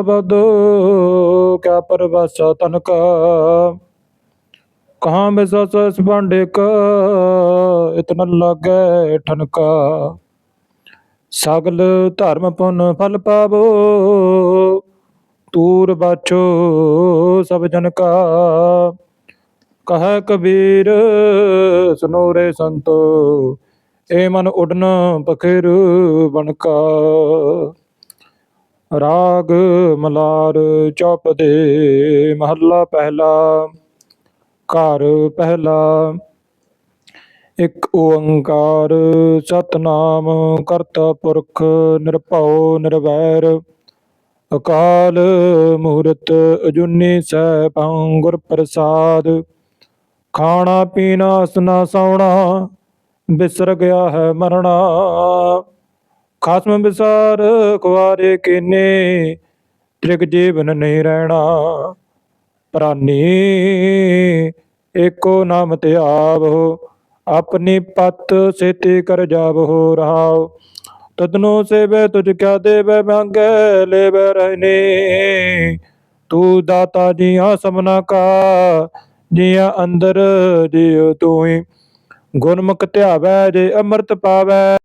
ਸ਼ਬਦ ਕਿਆ ਪਰਵਾਸਾ ਤਨ ਕਾ। ਕਹਾਂ ਬਿਸਸ ਇਸ ਭਾਂਡੇ ਕਾ, ਇਤਨ ਲਾਗੈ ਠਨਕਾ ਸਗਲ ਧਰਮ ਪੁਨ ਫਲ ਪਾਵੋ, ਤੂਰ ਬਾਛੋ ਸਭ ਜਨ ਕਾ। ਕਹੈ ਕਬੀਰ ਸੁਨੋ ਰੇ ਸੰਤੋ, ਏ ਮਨ ਉਡਨ ਪਖਿਰ ਬਨਕਾ ਰਾਗ ਮਲਾਰ ਚੌਪ ਦੇ ਮਹੱਲਾ ਪਹਿਲਾ, ਘਰ ਪਹਿਲਾ। ਇਕ ਓੰਕਾਰ ਸਤਨਾਮ ਕਰਤਾ ਪੁਰਖ ਨਿਰਭਉ ਨਿਰਵੈਰ। ਅਕਾਲ ਮੂਰਤ ਅਜੂਨੀ ਸੈਭੰ ਗੁਰ ਪ੍ਰਸਾਦ। ਖਾਣਾ ਪੀਣਾ ਸਨਾ ਸੌਣਾ, ਬਿਸਰ ਗਿਆ ਹੈ ਮਰਣਾ। ਖਸਮ ਵਿਸਾਰ ਕੁਆਰੇ ਕੀਨੇ, ਤ੍ਰਿਗ ਜੀਵਨ ਨਹੀਂ ਰਹਿਣਾ। ਪ੍ਰਾਨੀ, ਏਕੋ ਨਾਮ ਤੇ ਆਪਣੀ ਪਤ ਸੇਤੀ ਕਰ ਜਾਵੋ ਰਹਾਉ ਤਦਨੋ ਸੇਵੇ ਤੁਝ ਕਿਆ ਦੇਵੇ, ਮੰਗੇ ਲੈਵੇ ਰਹਿਨੇ। ਤੂੰ ਦਾਤਾ ਜੀਆਂ ਸਮਨਾ ਕਾ, ਜੀਆਂ ਅੰਦਰ ਜਿਉ ਤੂੰ ਹੀ ਗੁਰਮੁਖ ਧਿਆਵੈ, ਜੇ ਅੰਮ੍ਰਿਤ ਪਾਵੈ।